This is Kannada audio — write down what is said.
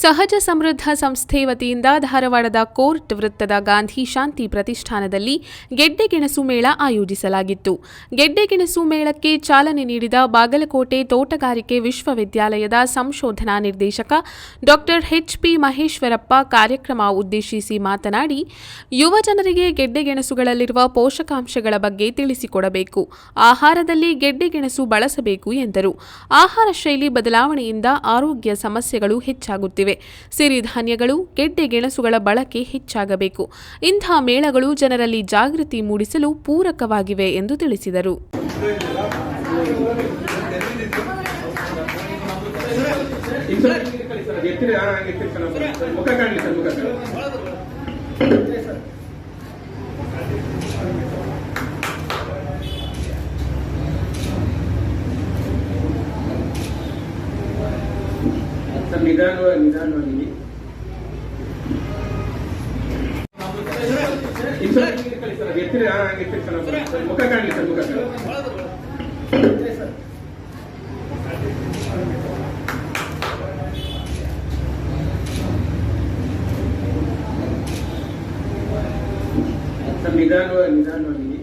ಸಹಜ ಸಮೃದ್ಧ ಸಂಸ್ಥೆ ವತಿಯಿಂದ ಧಾರವಾಡದ ಕೋರ್ಟ್ ವೃತ್ತದ ಗಾಂಧಿ ಶಾಂತಿ ಪ್ರತಿಷ್ಠಾನದಲ್ಲಿ ಗೆಡ್ಡೆಗೆಣಸು ಮೇಳ ಆಯೋಜಿಸಲಾಗಿತ್ತು. ಗೆಡ್ಡೆಗೆಣಸು ಮೇಳಕ್ಕೆ ಚಾಲನೆ ನೀಡಿದ ಬಾಗಲಕೋಟೆ ತೋಟಗಾರಿಕೆ ವಿಶ್ವವಿದ್ಯಾಲಯದ ಸಂಶೋಧನಾ ನಿರ್ದೇಶಕ ಡಾಕ್ಟರ್ ಎಚ್ಪಿ ಮಹೇಶ್ವರಪ್ಪ ಕಾರ್ಯಕ್ರಮ ಉದ್ದೇಶಿಸಿ ಮಾತನಾಡಿ, ಯುವ ಜನರಿಗೆ ಗೆಡ್ಡೆಗೆಣಸುಗಳಲ್ಲಿರುವ ಪೋಷಕಾಂಶಗಳ ಬಗ್ಗೆ ತಿಳಿಸಿಕೊಡಬೇಕು. ಆಹಾರದಲ್ಲಿ ಗೆಡ್ಡೆಗೆಣಸು ಬಳಸಬೇಕು ಎಂದರು. ಆಹಾರ ಶೈಲಿ ಬದಲಾವಣೆಯಿಂದ ಆರೋಗ್ಯ ಸಮಸ್ಯೆಗಳು ಹೆಚ್ಚಾಗುತ್ತಿವೆ. ಸಿರಿಧಾನ್ಯಗಳು ಗೆಡ್ಡೆ ಗೆಣಸುಗಳ ಬಳಕೆ ಹೆಚ್ಚಾಗಬೇಕು. ಇಂಥ ಮೇಳಗಳು ಜನರಲ್ಲಿ ಜಾಗೃತಿ ಮೂಡಿಸಲು ಪೂರಕವಾಗಿವೆ ಎಂದು ತಿಳಿಸಿದರು ಈಗ ಸ್ವಲ್ಪ ಹಿಂದೆ ಕಳಿ ಸರ್ ಅದು ಎತ್ತಿರಿ ಹಾ ಹಂಗೆ ಎತ್ತಿರಿ ಸರ್ ಮುಖ ಕಾಣಲಿ ಸರ್ ಮುಖ ಕಾಣಲಿ ಸರ್ ನಿಧಾನವಾಗಿ ನಿಧಾನವಾಗಿ ಸ್ವಲ್ಪ ಎತ್ತಿರಿ ಸರ್ ಮುಖ ಕಾಣಲಿ ಸರ್ ಮುಖ ಸರ್ ನಿಧಾನವಾಗಿ ನಿಧಾನವಾಗಿ